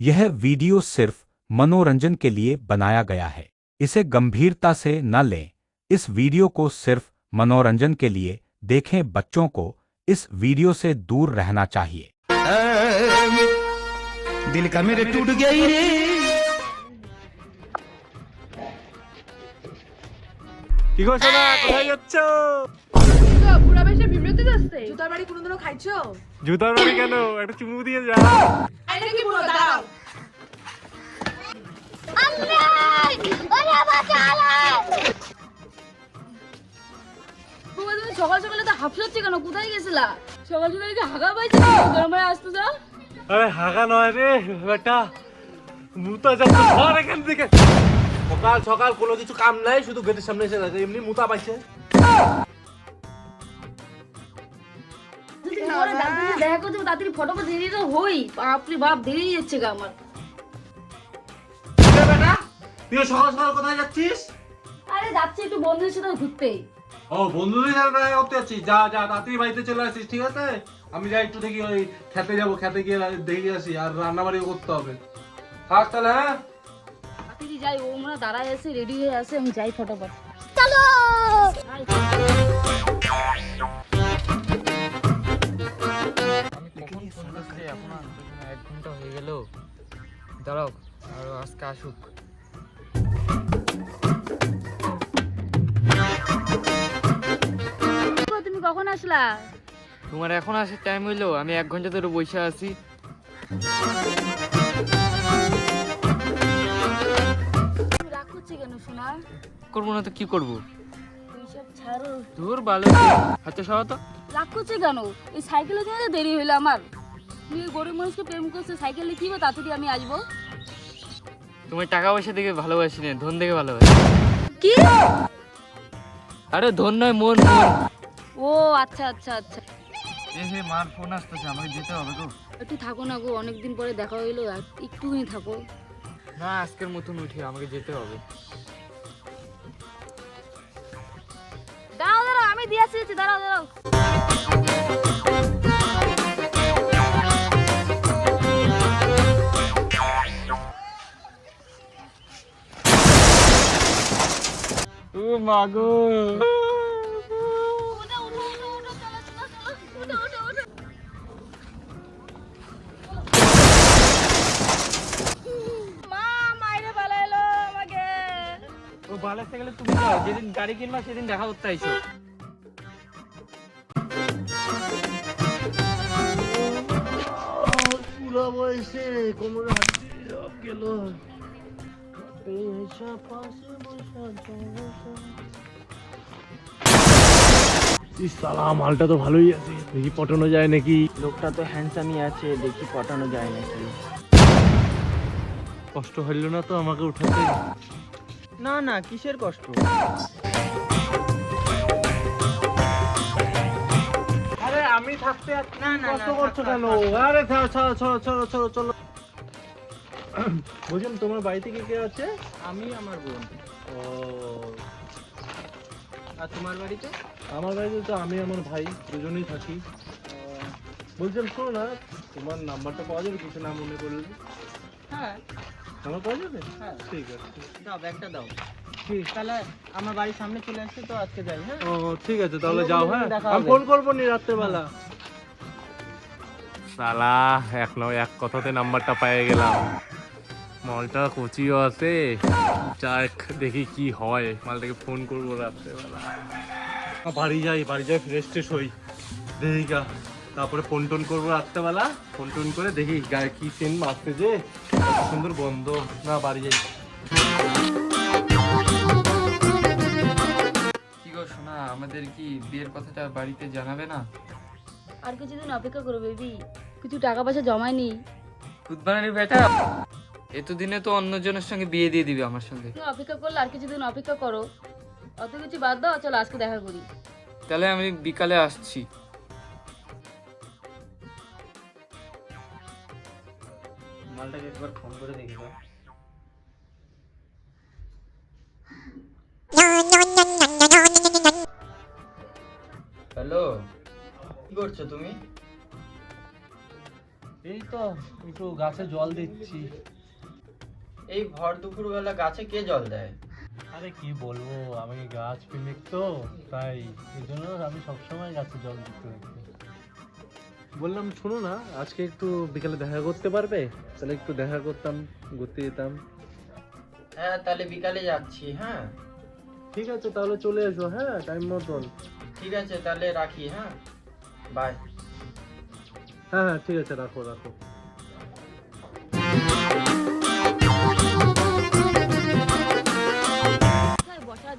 यह वीडियो सिर्फ मनोरंजन के लिए बनाया गया है इसे गंभीरता से न लें इस वीडियो को सिर्फ मनोरंजन के लिए देखें बच्चों को इस वीडियो से दूर रहना चाहिए दिल का मेरे टूट गई रे কি করছো না কোথায় যাচ্ছ পুরা বেশে যাচ্ছে? জুতার বাড়ি কোনোদিনও খাইছো? জুতার বাড়ি কেন? একটা চুমু দিয়ে যা। কি পুরো দাঁড়াও। সকাল সকালে তো হাফসাচ্ছি কেন? কোথায় গেছিলা? সকাল সকালে কি হাগা পাইছি? গরম আসতে যাও। আরে হাগা নয় রে বেটা মুতা যাচ্ছে সর এখান থেকে। সকাল সকাল কোনো কিছু কাম নাই শুধু গেটের সামনে এসে এমনি মুতা পাইছে। পরে ডাক্তার দেখা করতে তাড়াতাড়ি ফটো করে দেরি তো হই বাপরে বাপ দেরি যাচ্ছে গা আমার। বেটা তুই সকাল সকাল কোথায় যাচ্ছিস? আরে যাচ্ছি একটু বন্ধুদের সাথে ঘুরতে। ও বন্ধুদের সাথে দেখা করতে যাচ্ছিস? যা যা তাড়াতাড়ি বাড়িতে চলে আসিস ঠিক আছে? আমি যাই একটু দেখি ওই খেতে যাব খেতে গিয়ে দেখে আসি আর রান্না বাড়িও করতে হবে। থাক তাহলে হ্যাঁ? তাড়াতাড়ি যাই ও হয় দাঁড়ায় আছে রেডি হয়ে আছে আমি যাই ফটোফট। এক ঘণ্টা হয়ে গেল। দাঁড়াও আর আজকে আসুক। তুমি কখন আসলা? তোমার এখন আসার টাইম হইল আমি এক ঘণ্টা ধরে বসে আছি। রাগ করছে কেন শোনা করব না তো কি করব? দূর ভালো। হাতে সহ তো। রাগ করছে কেন? এই সাইকেলের জন্য দেরি হইল আমার। তুমি গরিব মানুষকে প্রেম করছে সাইকেলে কি হবে তাড়াতাড়ি আমি আসব? তোমার টাকা পয়সা দেখে ভালোবাসি না ধন দেখে ভালোবাসি। কি? আরে ধন নয় মন ও আচ্ছা আচ্ছা আচ্ছা। এ হে মার ফোন আসতেছে আমাকে যেতে হবে গো। একটু থাকো না গো অনেকদিন পরে দেখা হইল আর একটুখানি থাকো। না আজকের মতন উঠি আমাকে যেতে হবে। দাঁড়াও দাঁড়াও আমি দিয়ে আসছি দাঁড়াও দাঁড়াও। ও মাগো মা মাইরে ও ভালো গেলে তুমি যেদিন গাড়ি কিনবা সেদিন দেখা করতে আইসো। পুরো বয়সে কোমরে গেল। সালা মালটা তো ভালোই আছে। দেখি পটানো যায় নাকি? লোকটা তো হ্যান্ডসামই আছে দেখি পটানো যায় নাকি। কষ্ট হইল না তো আমাকে উঠাতে? না না কিসের কষ্ট? আরে আমি থাকতে না, না, কষ্ট করছ কেন? আরে চলো চলো চলো চলো। বলছিলাম তোমার বাড়িতে কে কে আছে? আমি আমার বোন। ও। আর তোমার বাড়িতে? আমার বাড়িতে তো আমি আমার ভাই দুজনেই থাকি। বলছিলাম শোনো না তোমার নাম্বারটা পাওয়া যাবে? কিছু না মনে করলে। হ্যাঁ। আমার পাওয়া যাবে? হ্যাঁ। ঠিক আছে। দাও ব্যাগটা দাও। ঠিক তাহলে আমার বাড়ির সামনে চলে আসছে তো আজকে যাই হ্যাঁ? ও ঠিক আছে তাহলে যাও হ্যাঁ? আমি ফোন করব নি রাত্রেবেলা। সালা এক নয় এক কথাতে নাম্বারটা পেয়ে গেলাম। মলটা কচিও আছে। যাক দেখি কি হয়। মালটাকে ফোন করব রাত্রেবেলা। বাড়ি যাই বাড়ি যাই ফ্রেশ ট্রেশ হই। দেখি গা। তারপরে ফোন টোন করব রাত্রেবেলা। ফোন টোন করে দেখি গায়ে কি সেন মারতে যে সুন্দর গন্ধ। না বাড়ি যাই। কি গো শোনা আমাদের কি বিয়ের কথাটা বাড়িতে জানাবে না? আর কিছুদিন অপেক্ষা করো বেবি কিছু টাকা পয়সা জমায়নি। খুদবানের বেটা। এতদিনে তো অন্যজনের সঙ্গে বিয়ে দিয়ে দিবে আমার সঙ্গে। তুমি অপেক্ষা করলে আর কিছুদিন অপেক্ষা করো। অত কিছু বাদ দাও চলো আজকে দেখা করি। তাহলে আমি বিকালে আসছি। মালটাকে একবার ফোন করে দেখি দাও হ্যালো কি করছ তুমি? এই তো একটু গাছে জল দিচ্ছি। এই ভর দুপুরবেলা গাছে কে জল দেয়? আরে কি বলব আমি গাছ প্রেমিক তো তাই এই জন্য আমি সবসময় গাছে জল দিতে বললাম শোনো না আজকে একটু বিকালে দেখা করতে পারবে? তাহলে একটু দেখা করতাম ঘুরতে যেতাম। হ্যাঁ তাহলে বিকালে যাচ্ছি হ্যাঁ? ঠিক আছে তাহলে চলে এসো হ্যাঁ টাইম মতন। ঠিক আছে তাহলে রাখি হ্যাঁ? বাই হ্যাঁ হ্যাঁ ঠিক আছে রাখো রাখো।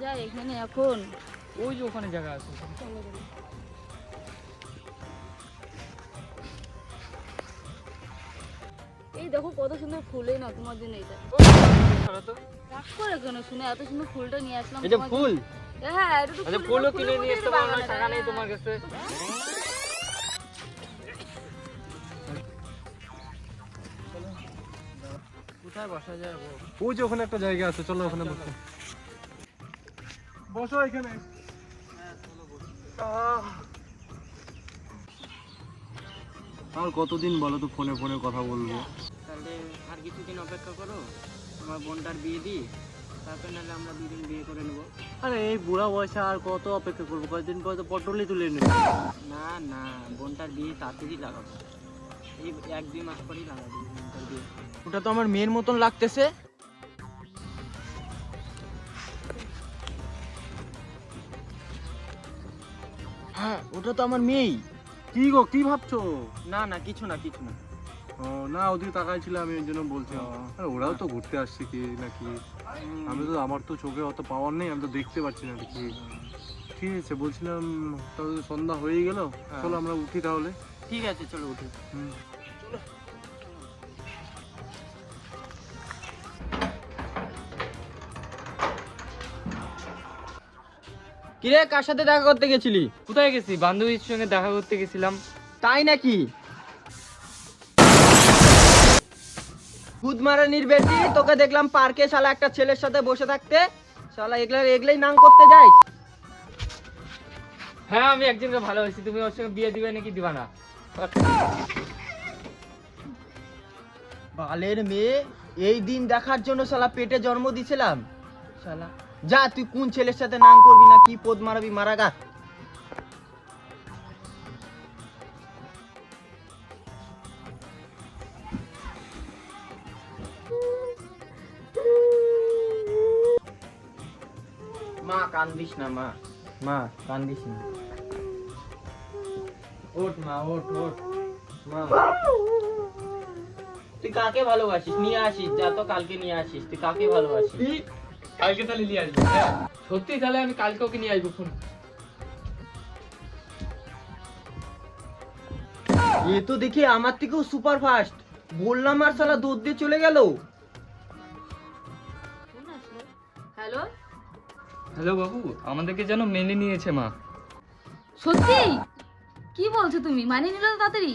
যায় এখানে এখন। ওই যে ওখানে জায়গা আছে। এই দেখো কত সুন্দর ফুলে না তোমার জন্য এটা। রাগ করে কেন শুনে এত সুন্দর ফুলটা নিয়ে আসলাম এটা ফুল? হ্যাঁ এটা তো আচ্ছা ফুলও কিনে নিয়ে আসতে পারো না টাকা নেই তোমার কাছে। কোথায় বসা যায় ওই যে ওখানে একটা জায়গা আছে চলো ওখানে বসো। বসো এখানে। আর কতদিন বলো তো ফোনে ফোনে কথা বলব? তাহলে আর কিছুদিন অপেক্ষা করো আমার বোনটার বিয়ে দিই তারপর নাহলে আমরা দুদিন বিয়ে করে নেব। আরে এই বুড়া বয়সে আর কত অপেক্ষা করব? কয়েকদিন পরে তো পটলই তুলে নেবে। না না বোনটার বিয়ে তাড়াতাড়ি লাগাবো। এই এক দুই মাস পরেই লাগাবো বোনটার বিয়ে। ওটা তো আমার মেয়ের মতন লাগতেছে। হ্যাঁ ওটা তো আমার মেয়েই। কি গো কি ভাবছ? না না কিছু না কিছু না। ও না ওদিকে তাকাইছিলাম আমি ওই জন্য বলছিলাম ও। আরে ওরাও তো ঘুরতে আসছে কি নাকি আমি তো আমার তো চোখে অত পাওয়ার নেই আমি তো দেখতে পাচ্ছি না কি। ঠিক আছে বলছিলাম তাহলে সন্ধ্যা হয়ে গেল। হ্যাঁ। চলো আমরা উঠি তাহলে। ঠিক আছে চলো উঠি। হুম। কিরে কার সাথে দেখা করতে গেছিলি? কোথায় গেছি? বান্ধবীর সঙ্গে দেখা করতে গেছিলাম। তাই নাকি? গুদমারানির বেটি তোকে দেখলাম পার্কে শালা একটা ছেলের সাথে বসে থাকতে। শালা এগুলা এগুলাই নাং করতে যাইস? হ্যাঁ আমি একজনকে ভালোবাসি। তুমি ওর সঙ্গে বিয়ে দিবে নাকি দিবা না? বালের মেয়ে এই দিন দেখার জন্য শালা পেটে জন্ম দিছিলাম। শালা যা তুই কোন ছেলের সাথে নাং করবি না কি পদ মারাবি মারা গা। মা কান্দিস না মা। মা কান্দিস না। ওঠ মা ওঠ ওঠ। মা তুই কাকে ভালোবাসিস? নিয়ে আসিস যা তো কালকে নিয়ে আসিস তুই কাকে ভালোবাসিস? কালকে তাহলে নিয়ে আসব হ্যাঁ? সত্যি তাহলে আমি কালকে ওকে নিয়ে আসব ফোন। এ তো দেখি আমার থেকেও সুপার ফাস্ট বললাম আর সালা দৌড় দিয়ে চলে গেল। হ্যালো? হ্যালো বাবু আমাদেরকে যেন মেনে নিয়েছে মা। সত্যি? কি বলছো তুমি? মানিয়ে নিলে তো তাড়াতাড়ি।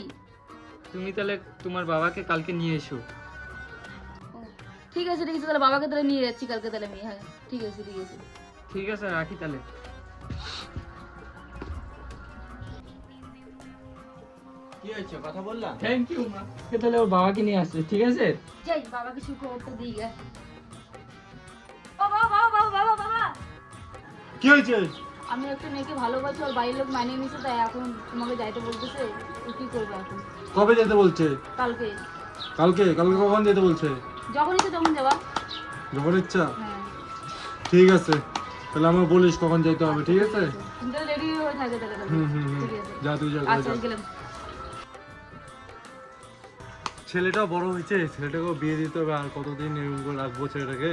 তুমি তাহলে তোমার বাবাকে কালকে নিয়ে এসো। ঠিক আছে ঠিক আছে তাহলে বাবাকে তাহলে নিয়ে যাচ্ছি কালকে তাহলে আমি হ্যাঁ ঠিক আছে ঠিক আছে। ঠিক আছে রাখি তাহলে। কি হয়েছে? কথা বললাম? থ্যাংক ইউ মা তাহলে ওর বাবাকে নিয়ে আসছে ঠিক আছে? যাই বাবাকে সুখবরটা দিই গে ও বাবা বাবা বাবা বাবা বাবা কি হয়েছে? আমি একটা মেয়েকে ভালোবাসি ওর বাড়ির লোক মানিয়ে নিছে তাই এখন তোমাকে যাইতে বলতেছে কি করবে এখন? কবে যেতে বলছে? কালকে। কালকে? কালকে কখন যেতে বলছে? যখন ইচ্ছে তখন যাবা যখন ইচ্ছা। হ্যাঁ। ঠিক আছে। তাহলে আমার বলিস কখন যেতে হবে ঠিক আছে? রেডি হয়ে থাকে তাহলে তাহলে। হুম হুম হুম। ঠিক আছে। যা তুই যা আচ্ছা গেলাম। ছেলেটা বড় হয়েছে ছেলেটাকেও বিয়ে দিতে হবে আর কতদিন এরকম করে রাখব ছেলেটাকে?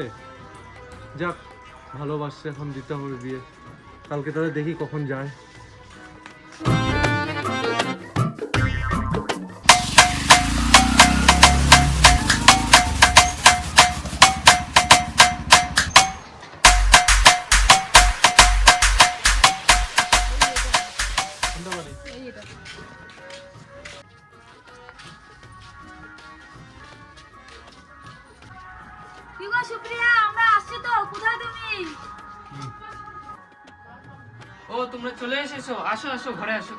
যাক ভালোবাসছে এখন দিতে হবে বিয়ে। কালকে তাহলে দেখি কখন যায়। আসো আসো ঘরে আসো।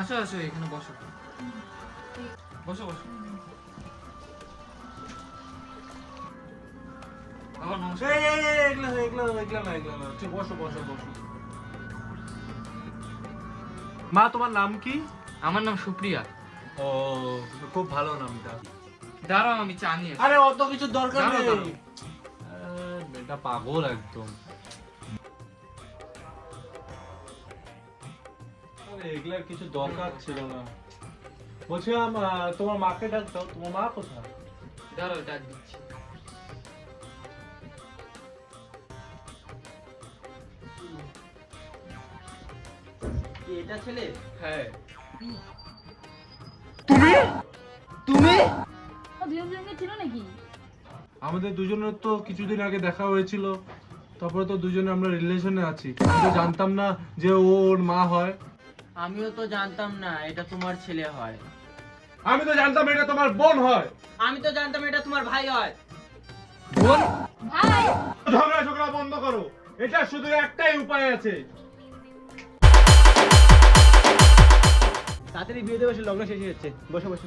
আসো। আসো এখানে বসো। বসো বসো। মা তোমার নাম কি? আমার নাম সুপ্রিয়া। ও খুব ভালো নামটা। দাঁড়াও আমি চা নিয়ে আরে অত কিছু দরকার নেই। এটা পাগল একদম। এগুলার কিছু দরকার ছিল না। বলছিলাম তোমার মাকে ডাক দাও। তোমার মা কোথায়? দাঁড়াও ডাক দিচ্ছি। এটা ছেলে? হ্যাঁ। তুমি? দুজন দুজনকে ছিল নাকি? আমাদের দুজনের তো কিছুদিন আগে দেখা হয়েছিল তারপরে তো দুজনে আমরা রিলেশনে আছি। আমি তো জানতাম না যে ও ওর মা হয়। আমিও তো জানতাম না এটা তোমার ছেলে হয়। আমি তো জানতাম এটা তোমার বোন হয়। আমি তো জানতাম এটা তোমার ভাই হয়। বোন? ভাই! ঝগড়া ঝগড়া বন্ধ করো। এটা শুধু একটাই উপায় আছে। তাড়াতাড়ি বিয়ে দেবো লগ্ন শেষ হয়ে যাচ্ছে। বসো বসো।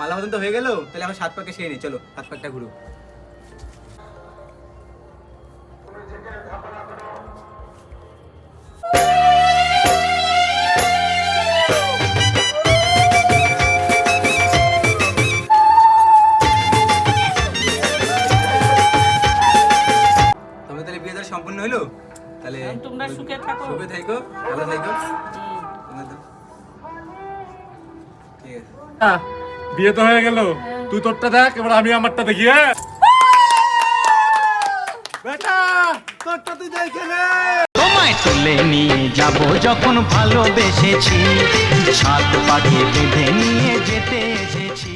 মালা মতন তো হয়ে গেল, তাহলে এখন সাত পাকে সেরে নিই চলো, সাত পাকটা ঘুরো। বিয়ে তো হয়ে গেল। তুই তোরটা দেখ এবার আমি আমারটা দেখি হ্যাঁ? বেটা তোরটা তুই দেখে নে। তোমায় তুলে নিয়ে যাব যখন ভালোবেসেছি। সাত পাকে বেঁধে নিয়ে যেতে এসেছি।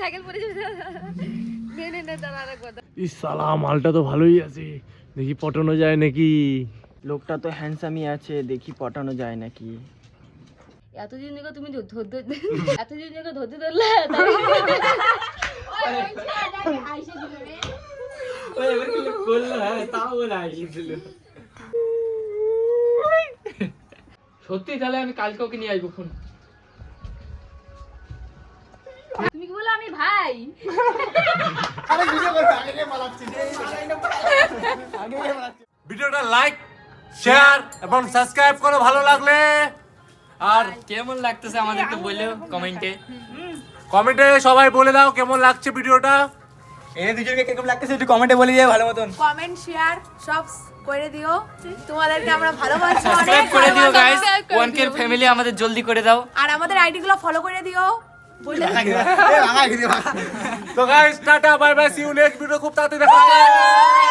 সাইকেল পরে যাবে। দাঁড়া ইস সালা মালটা তো ভালোই আছে। দেখি পটানো যায় নাকি? লোকটা তো হ্যান্ডসামই আছে দেখি পটানো যায় নাকি? এতদিন দেখো তুমি এতদিন ধরতে ধরলে? সত্যি তাহলে আমি কালকে ওকে নিয়ে আসব ফোন। তুমি কি বলো আমি ভাই? ভিডিওটা লাইক শেয়ার এবং সাবস্ক্রাইব করো ভালো লাগলে। আর কেমন লাগতেছে আমাদেরকে বললেও কমেন্টে কমেন্টে সবাই বলে দাও কেমন লাগছে ভিডিওটা। এনে দুজনকে কেমন লাগতেছে একটু কমেন্টে বলে দিয়ে ভালো মতন। কমেন্ট শেয়ার সব করে দিও। তোমাদেরকে আমরা ভালোবাসি সাবস্ক্রাইব করে দিও guys subscribe one K family আমাদের জলদি করে দাও। আর আমাদের আইডি গুলো ফলো করে দিও। তো guys tata bye bye see you next video খুব তাড়াতাড়ি দেখা হবে।